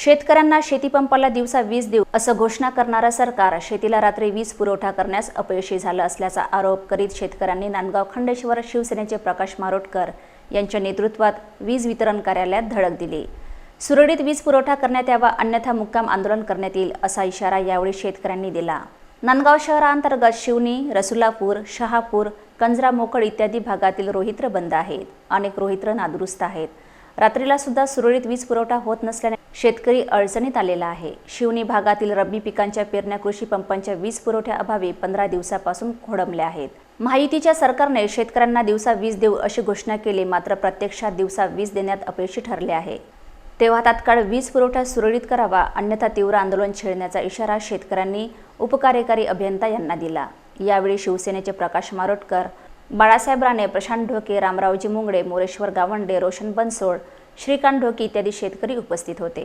शेतकऱ्यांना शेतीपंपाला दिवसा वीज देऊ असं घोषणा करणारं सरकार शेतीला रात्री वीज पुरवठा करण्यास अपयशी झालं असल्याचा आरोप करीत शेतकऱ्यांनी नांदगाव खंडेश्वर शिवसेनेचे प्रकाश मारोटकर यांच्या नेतृत्वात वीज वितरण कार्यालयात धडक दिली. सुरळीत वीज पुरवठा करण्यात यावा अन्यथा मुक्काम आंदोलन करण्यात येईल असा इशारा यावेळी शेतकऱ्यांनी दिला. नांदगाव शहरांतर्गत शिवनी रसुलापूर शहापूर कंजरा मोकळ इत्यादी भागातील रोहित्र बंद आहेत. अनेक रोहित्र नादुरुस्त आहेत. रात्रीला सुद्धा सुरळीत वीज पुरवठा होत नसल्याने शेतकरी अडचणीत आलेला आहे. शिवनी भागातील रब्बी पिकांच्या पेरण्या कृषी पंपांच्या वीज पुरवठ्याअभावी पंधरा दिवसापासून खोडंबल्या आहेत. महायुतीच्या सरकारने शेतकऱ्यांना दिवसा वीज देऊ अशी घोषणा केली मात्र प्रत्यक्षात दिवसा वीज देण्यात अपयशी ठरले आहे. तेव्हा तात्काळ वीज पुरवठा सुरळीत करावा अन्यथा तीव्र आंदोलन छेडण्याचा इशारा शेतकऱ्यांनी उपकार्यकारी अभियंता यांना दिला. यावेळी शिवसेनेचे प्रकाश मारोटकर बाळासाहेब राणे प्रशांत ढोके रामरावजी मुंगडे मोरेश्वर गावंडे रोशन बनसोड श्रीकांत ढोके इत्यादी शेतकरी उपस्थित होते.